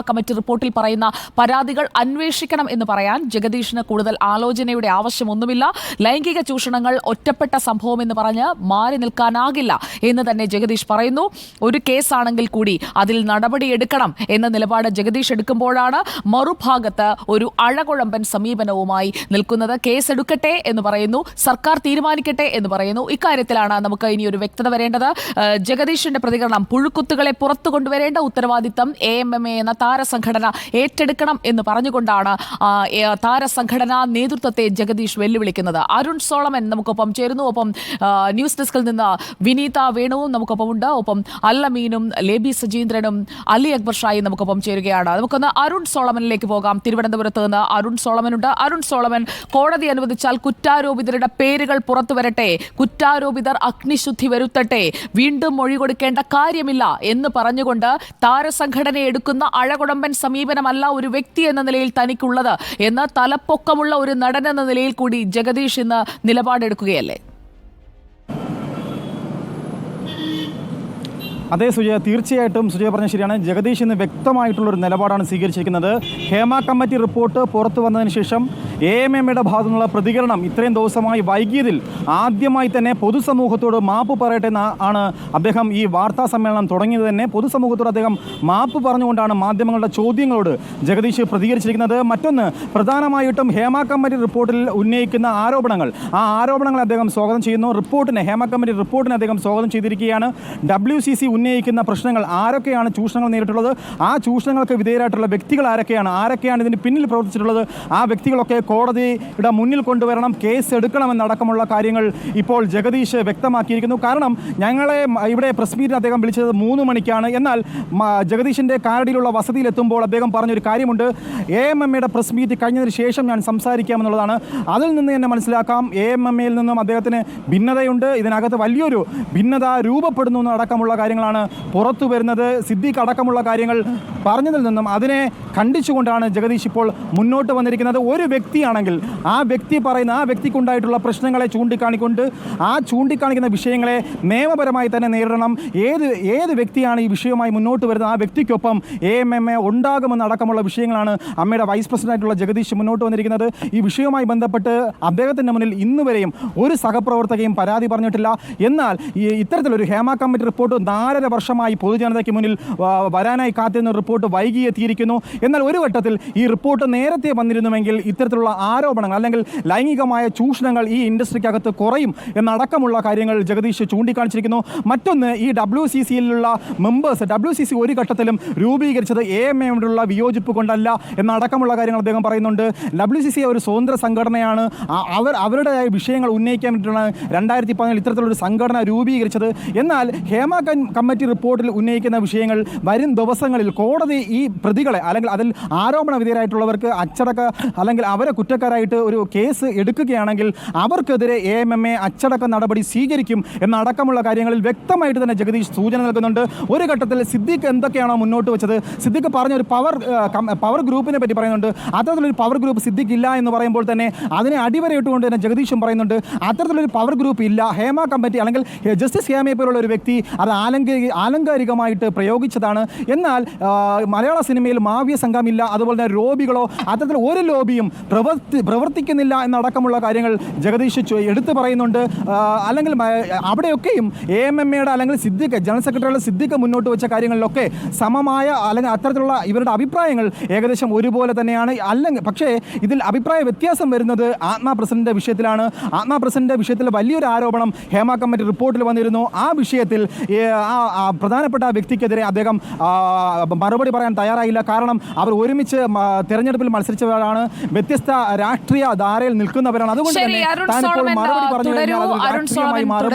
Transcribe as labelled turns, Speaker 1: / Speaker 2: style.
Speaker 1: Committee റിപ്പോർട്ടിൽ പറയുന്ന പരാതികൾ അന്വേഷിക്കണം എന്ന് പറയാൻ ജഗദീഷിന് കൂടുതൽ ആലോചനയുടെ ആവശ്യമൊന്നുമില്ല. ലൈംഗിക ചൂഷണങ്ങൾ ഒറ്റപ്പെട്ട സംഭവം എന്ന് പറഞ്ഞ് മാറി നിൽക്കാനാകില്ല എന്ന് തന്നെ ജഗദീഷ് പറയുന്നു. ഒരു കേസാണെങ്കിൽ കൂടി അതിൽ നടപടിയെടുക്കണം എന്ന നിലപാട് ജഗദീഷ് എടുക്കുമ്പോഴാണ് മറുഭാഗത്ത് ഒരു അഴകുഴമ്പൻ സമീപനവുമായി നിൽക്കുന്നത്. കേസെടുക്കട്ടെ എന്ന് പറയുന്നു. സർക്കാർ തീരുമാനിക്കട്ടെ എന്ന് പറയുന്നു. ഇക്കാര്യത്തിലാണ് നമുക്ക് ഇനി ഒരു വ്യക്തത വരേണ്ടത്. ജഗദീഷിന്റെ പ്രതികരണം പുഴുക്കുത്തുകളെ പുറത്തു കൊണ്ടുവരേണ്ട ഉത്തരവാദിത്തം എ എം എം എ എന്ന താരസംഘടന ഏറ്റെടുക്കണം എന്ന് പറഞ്ഞുകൊണ്ടാണ് താരസംഘടനാ നേതൃത്വത്തെ ജഗദീഷ് വെല്ലുവിളിക്കുന്നത്. അരുൺ സോളമൻ നമുക്കൊപ്പം ചേരുന്നു. ഒപ്പം ന്യൂസ് ഡെസ്കിൽ നിന്ന് വിനീത വേണുവും നമുക്കൊപ്പം ഉണ്ട്. ഒപ്പം അല്ലമീനും ലേബി സജീന്ദ്രനും അലി അക്ബർ ഷായും നമുക്കൊപ്പം ചേരുകയാണ്. നമുക്കൊന്ന് അരുൺ സോളമനിലേക്ക് പോകാം. തിരുവനന്തപുരത്ത് നിന്ന് അരുൺ സോളമനുണ്ട്. അരുൺ സോളമൻ കോടതി അനുവദിച്ചാൽ കുറ്റാരോപിതരുടെ പേരുകൾ പുറത്തു വരട്ടെ. കുറ്റാരോപിതർ അഗ്നിശുദ്ധി വരുത്തട്ടെ. വീണ്ടും മൊഴി കൊടുക്കേണ്ട കാര്യമില്ല എന്ന് പറഞ്ഞുകൊണ്ട് താരസംഘടന എടുക്കുന്ന അഴകുടമ്പൻ സമീപനമല്ല ഒരു വ്യക്തി എന്ന നിലയിൽ തനിക്കുള്ളത്. എന്ന് തലപ്പൊക്കമുള്ള ഒരു നടൻ എന്ന നിലയിൽ കൂടി ജഗദീഷ് ഇന്ന് നിലപാടെടുക്കുകയല്ലേ?
Speaker 2: അതേ സുജയ തീർച്ചയായിട്ടും സുജയ പറഞ്ഞ ശരിയാണ്. ജഗദീഷ് ഇന്ന് വ്യക്തമായിട്ടുള്ളൊരു നിലപാടാണ് സ്വീകരിച്ചിരിക്കുന്നത്. ഹേമ കമ്മിറ്റി റിപ്പോർട്ട് പുറത്തു വന്നതിന് ശേഷം എ എം എമ്മയുടെ ഭാഗത്തു നിന്നുള്ള പ്രതികരണം ഇത്രയും ദിവസമായി വൈകിയതിൽ ആദ്യമായി തന്നെ പൊതുസമൂഹത്തോട് മാപ്പ് പറയട്ടെ എന്ന് ആണ് അദ്ദേഹം ഈ വാർത്താ സമ്മേളനം തുടങ്ങിയത് തന്നെ. പൊതുസമൂഹത്തോട് അദ്ദേഹം മാപ്പ് പറഞ്ഞുകൊണ്ടാണ് മാധ്യമങ്ങളുടെ ചോദ്യങ്ങളോട് ജഗദീഷ് പ്രതികരിച്ചിരിക്കുന്നത്. മറ്റൊന്ന് പ്രധാനമായിട്ടും ഹേമ കമ്മിറ്റി റിപ്പോർട്ടിൽ ഉന്നയിക്കുന്ന ആരോപണങ്ങൾ. ആ ആരോപണങ്ങൾ അദ്ദേഹം സ്വാഗതം ചെയ്യുന്നു. റിപ്പോർട്ടിനെ ഹേമ കമ്മിറ്റി റിപ്പോർട്ടിനെ അദ്ദേഹം സ്വാഗതം ചെയ്തിരിക്കുകയാണ്. ഡബ്ല്യു സി സി ഉന്നയിക്കുന്ന പ്രശ്നങ്ങൾ ആരൊക്കെയാണ് ചൂഷണങ്ങൾ നേരിട്ടുള്ളത്? ആ ചൂഷണങ്ങൾക്ക് വിധേയരായിട്ടുള്ള വ്യക്തികൾ ആരൊക്കെയാണ്? ആരൊക്കെയാണ് ഇതിന് പിന്നിൽ പ്രവർത്തിച്ചിട്ടുള്ളത്? ആ വ്യക്തികളൊക്കെ കോടതിയുടെ മുന്നിൽ കൊണ്ടുവരണം കേസ് എടുക്കണമെന്നടക്കമുള്ള കാര്യങ്ങൾ ഇപ്പോൾ ജഗദീഷ് വ്യക്തമാക്കിയിരിക്കുന്നു. കാരണം ഞങ്ങളെ ഇവിടെ പ്രസ് മീറ്റിന് അദ്ദേഹം വിളിച്ചത് മൂന്ന് മണിക്കാണ്. എന്നാൽ ജഗദീഷിന്റെ കാരടിയിലുള്ള വസതിയിലെത്തുമ്പോൾ അദ്ദേഹം പറഞ്ഞൊരു കാര്യമുണ്ട്. എ എം എം എയുടെ പ്രസ് മീറ്റ് കഴിഞ്ഞതിന് ശേഷം ഞാൻ സംസാരിക്കാമെന്നുള്ളതാണ്. അതിൽ നിന്ന് തന്നെ മനസ്സിലാക്കാം. എ എം എം എയിൽ നിന്നും അദ്ദേഹത്തിന് ഭിന്നതയുണ്ട്. ഇതിനകത്ത് വലിയൊരു ഭിന്നത രൂപപ്പെടുന്നു എന്നടക്കമുള്ള കാര്യങ്ങളാണ് പുറത്തു വരുന്നത്. സിദ്ദീഖ് അടക്കമുള്ള കാര്യങ്ങൾ പറഞ്ഞതിൽ നിന്നും അതിനെ ഖണ്ഡിച്ചുകൊണ്ടാണ് ജഗദീഷ് ഇപ്പോൾ മുന്നോട്ട് വന്നിരിക്കുന്നത്. ഒരു വ്യക്തിയാണെങ്കിൽ ആ വ്യക്തി പറയുന്ന ആ വ്യക്തിക്കുണ്ടായിട്ടുള്ള പ്രശ്നങ്ങളെ ചൂണ്ടിക്കാണിക്കൊണ്ട് ആ ചൂണ്ടിക്കാണിക്കുന്ന വിഷയങ്ങളെ നിയമപരമായി തന്നെ നേരിടണം. ഏത് ഏത് വ്യക്തിയാണ് ഈ വിഷയവുമായി മുന്നോട്ട് വരുന്നത്? ആ വ്യക്തിക്കൊപ്പം എ എം എം എ ഉണ്ടാകുമെന്നടക്കമുള്ള വിഷയങ്ങളാണ് അമ്മയുടെ വൈസ് പ്രസിഡന്റായിട്ടുള്ള ജഗദീഷ് മുന്നോട്ട് വന്നിരിക്കുന്നത്. ഈ വിഷയവുമായി ബന്ധപ്പെട്ട് അദ്ദേഹത്തിന്റെ മുന്നിൽ ഇന്ന് വരെയും ഒരു സഹപ്രവർത്തകയും പരാതി പറഞ്ഞിട്ടില്ല. എന്നാൽ ഇത്തരത്തിലൊരു ഹേമ കമ്മിറ്റി റിപ്പോർട്ട് നാലര വർഷമായി പൊതുജനതയ്ക്ക് മുന്നിൽ വരാനായി കാത്തിരുന്ന റിപ്പോർട്ട് വൈകി എത്തിയിരിക്കുന്നു. എന്നാൽ ഒരു ഘട്ടത്തിൽ ഈ റിപ്പോർട്ട് നേരത്തെ വന്നിരുന്നുവെങ്കിൽ ഇത്തരത്തിലുള്ള ആരോപണങ്ങൾ അല്ലെങ്കിൽ ലൈംഗികമായ ചൂഷണങ്ങൾ ഈ ഇൻഡസ്ട്രിക്കകത്ത് കുറയും എന്നടക്കമുള്ള കാര്യങ്ങൾ ജഗദീഷ് ചൂണ്ടിക്കാണിച്ചിരിക്കുന്നു. മറ്റൊന്ന് ഈ ഡബ്ല്യു സി സിയിലുള്ള മെമ്പേഴ്സ് ഡബ്ല്യു സി സി ഒരു ഘട്ടത്തിലും രൂപീകരിച്ചത് എ എം എയോടുള്ള വിയോജിപ്പ് കൊണ്ടല്ല എന്നടക്കമുള്ള കാര്യങ്ങൾ അദ്ദേഹം പറയുന്നുണ്ട്. ഡബ്ല്യു സി സി ഒരു സ്വതന്ത്ര സംഘടനയാണ്. അവർ അവരുടേതായ വിഷയങ്ങൾ ഉന്നയിക്കാൻ വേണ്ടിയിട്ടാണ് രണ്ടായിരത്തി പതിനേഴ് ഇത്തരത്തിലൊരു സംഘടന രൂപീകരിച്ചത്. എന്നാൽ ഹേമ കമ്മിറ്റി റിപ്പോർട്ടിൽ ഉന്നയിക്കുന്ന വിഷയങ്ങൾ വരും ദിവസങ്ങളിൽ കോടതി ഈ പ്രതികളെ അല്ലെങ്കിൽ അതിൽ ആരോപണ വിധേയരായിട്ടുള്ളവർക്ക് അച്ചടക്ക അല്ലെങ്കിൽ അവരെ കുറ്റക്കാരായിട്ട് ഒരു കേസ് എടുക്കുകയാണെങ്കിൽ അവർക്കെതിരെ എ എം എം എ അച്ചടക്ക നടപടി സ്വീകരിക്കും എന്നടക്കമുള്ള കാര്യങ്ങളിൽ വ്യക്തമായിട്ട് തന്നെ ജഗദീഷ് സൂചന നൽകുന്നുണ്ട്. ഒരു ഘട്ടത്തിൽ സിദ്ദിഖ് എന്തൊക്കെയാണോ മുന്നോട്ട് വെച്ചത്? സിദ്ദിഖ് പറഞ്ഞ ഒരു പവർ പവർ ഗ്രൂപ്പിനെ പറ്റി പറയുന്നുണ്ട്. അത്തരത്തിലൊരു പവർ ഗ്രൂപ്പ് സിദ്ദീഖ് ഇല്ല എന്ന് പറയുമ്പോൾ തന്നെ അതിനെ അടിവരയിട്ടുകൊണ്ട് തന്നെ ജഗദീഷും പറയുന്നുണ്ട്. അത്തരത്തിലൊരു പവർ ഗ്രൂപ്പ് ഇല്ല. ഹേമ കമ്മിറ്റി അല്ലെങ്കിൽ ജസ്റ്റിസ് ഹേമയെ പോലുള്ള ഒരു വ്യക്തി അത് ആലങ്കാരിക ആലങ്കാരികമായിട്ട് പ്രയോഗിച്ചതാണ്. എന്നാൽ മലയാള സിനിമയിൽ മാവിയ സംഘമില്ല അതുപോലെ തന്നെ ലോബികളോ അത്തരത്തിൽ ഒരു ലോബിയും പ്രവർത്തി പ്രവർത്തിക്കുന്നില്ല എന്നടക്കമുള്ള കാര്യങ്ങൾ ജഗദീഷ് എടുത്തു പറയുന്നുണ്ട്. അല്ലെങ്കിൽ അവിടെയൊക്കെയും എ എം എം എയുടെ അല്ലെങ്കിൽ സിദ്ദിഖ് ജനറൽ സെക്രട്ടറിയുടെ സിദ്ദിഖ് മുന്നോട്ട് വെച്ച കാര്യങ്ങളിലൊക്കെ സമമായ അല്ലെങ്കിൽ അത്തരത്തിലുള്ള ഇവരുടെ അഭിപ്രായങ്ങൾ ഏകദേശം ഒരുപോലെ തന്നെയാണ്. അല്ലെങ്കിൽ പക്ഷേ ഇതിൽ അഭിപ്രായ വ്യത്യാസം വരുന്നത് ആത്മാ പ്രസിഡന്റിന്റെ വിഷയത്തിലാണ്. ആത്മാ പ്രസിഡന്റിന്റെ വിഷയത്തിൽ വലിയൊരു ആരോപണം ഹേമ കമ്മിറ്റി റിപ്പോർട്ടിൽ വന്നിരുന്നു. ആ വിഷയത്തിൽ ആ പ്രധാനപ്പെട്ട വ്യക്തിക്കെതിരെ അദ്ദേഹം ആ, മറുപടി പറയാൻ തയ്യാറായില്ല. കാരണം അവർ ഒരുമിച്ച് തിരഞ്ഞെടുപ്പിൽ മത്സരിച്ചവരാണ്. വ്യത്യസ്ത രാഷ്ട്രീയ ധാരയിൽ നിൽക്കുന്നവരാണ്. അതുകൊണ്ട് തന്നെ താനിപ്പോൾ മറുപടി പറഞ്ഞു കഴിഞ്ഞാൽ അത് രാഷ്ട്രീയമായി മാറും.